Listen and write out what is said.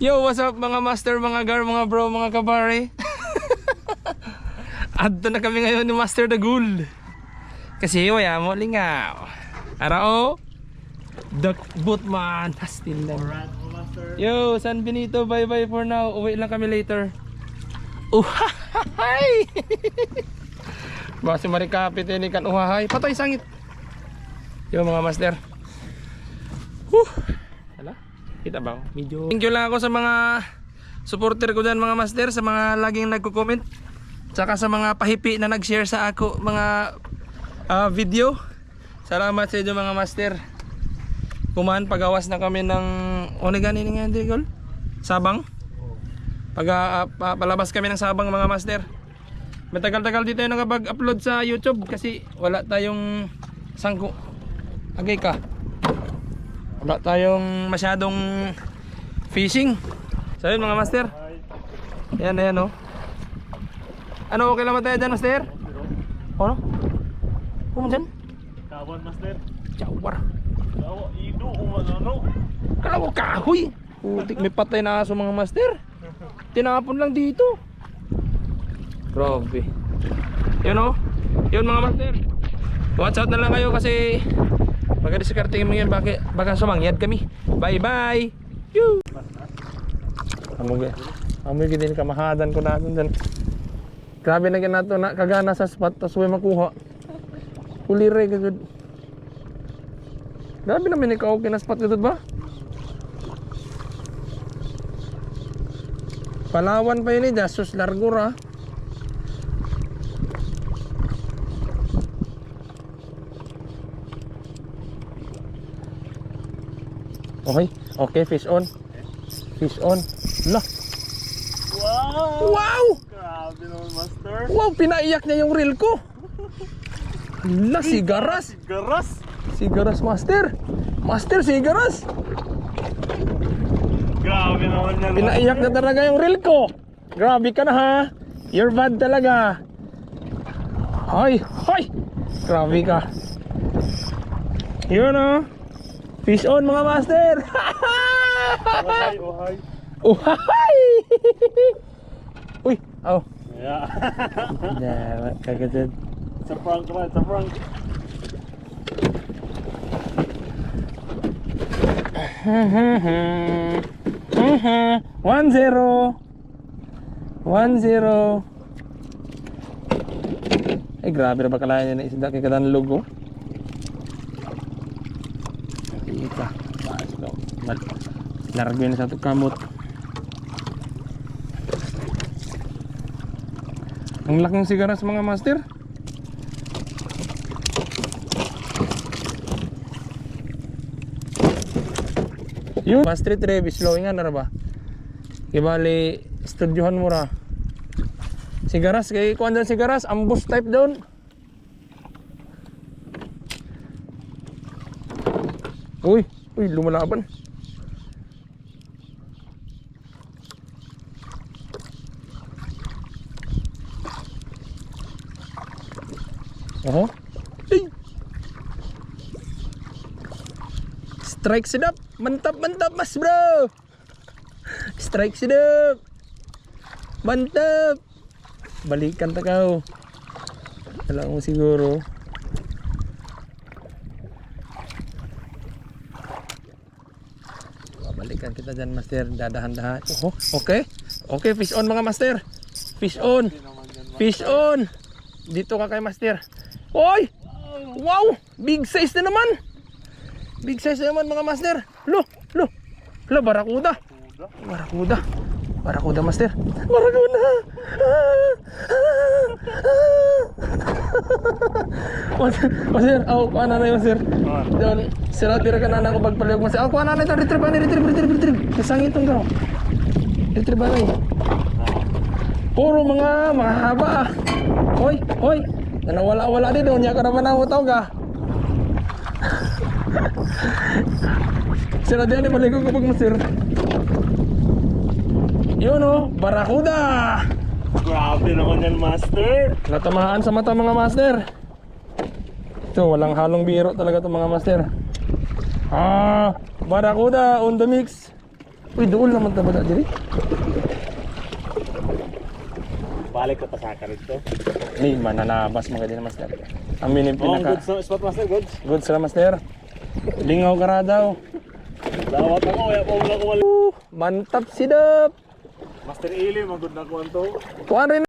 Yo, what's up mga master, mga gar, mga bro, mga kabare? Adto na kami ngayon ni Master Dagul. Kasi waya mo lingaw. Arao. Dak Bootman Hastin lang. Yo, San Benito, bye bye for now. Uwi lang kami later. Uhahay! Baka si Marikapit eh, ni kan uhahay. Patay sangit. Yo mga master. Huh. Kita ba? Medyo... Thank you lang ako sa mga supporter ko dyan mga master, sa mga laging nagko-comment. Tsaka sa mga pahipi na nag-share sa ako mga ah, video. Salamat sa inyo mga master. Kuman, pagawas na kami ng... O, ni ganin nga hindi, Gol? Sabang? Pag ah, pa- palabas kami ng sabang mga master. Matagal-tagal dito yung nakapag-upload sa YouTube kasi wala tayong sangko. Agay ka. Wala tayong masyadong fishing. So yun mga master. Ayan, ayan oh. Ano, okay lang ba tayo dyan, master? Ano? Kuman dyan? Kawan master. Jawar. Kawa ido umano. Kala ko kahoy. Putik, may patay na aso mga master. Tinapon lang dito. Grabe. Yun oh. Yun mga master. Watch out na lang kayo kasi baka diskartingin mo yan baka, baka sumangyad kami. Bye bye. Yoo. Amoy Amoy din kamahadan ko natin dyan. Grabe na ganato na kagana sa spot tapos way makuha. Kulire gagod. Grabe naman ikaw okay na spot gagod ba? Palawan pa yun eh, Dasos Largura. Okay, okay, fish on. Fish on. La, Wow! wow! Grabe naman master. Wow, pinaiyak niya yung reel ko. La, sigaras. Garas. Sigaras master. Master, sigaras. Grabe naman yan. Pinaiyak na talaga yung reel ko. Grabe ka na ha. You're bad talaga. Hoy, hoy. Grabe ka. Yun oh. Fish on mga master. Ohay, ohay. Uhay! Uy, oh. Yeah. Dapat kagad. Sa prank ba? Sa prank. One zero. One zero. Ay, grabe na ba kalayan na isda kay kadan logo? Mal. Largo yun sa kamot. Ang laking sigaras mga master. Yun. Pa street revis, slowing nga ba? Ibali, studyohan mo ra. Sigaras, kay kuan doon sigaras, ambus type doon. Uy, uy, lumalaban. Oho. Ay. Strike sedap. Mantap, mantap mas bro. Strike sedap. Mantap. Balikan ta kau. Alam mo siguro. Kita dyan master. Dadahan-dahan. Oh, okay. Okay, fish on mga master. Fish on. Fish on. Dito ka kay master. Oy! Wow! Big size na naman. Big size na naman mga master. Lo, lo. Lo, barakuda. Barakuda. Barakuda master. Barakuda. Master, master, ako kuha na na yun, master. Doon, sila tira ka na ako pagpaliyog, master. Ako kuha na na ito, retrieve, ano, retrieve, retrieve, retrieve. Kasangit itong garo. Retrieve, ano eh. Puro mga mahaba ah. Hoy, hoy. Nanawala-wala din doon. Niya ka naman ako tao ka. Sira din ni maligo ko pag masir. Yun oh, barakuda. Grabe naman yan master. Natamahaan sa mata mga master. Ito, walang halong biro talaga to mga master. Ah, barakuda on the mix. Uy, doon naman ta ba na diri? Balik ka pa sa akin ito. Ni mananabas mga din master. Ang minim Oh, pinaka good sa spot master, good. good sila master. Lingaw ka daw. Dawat ako, kaya po wala ko. Mantap sidap. Master Ili, magod na ko to. Kuan rin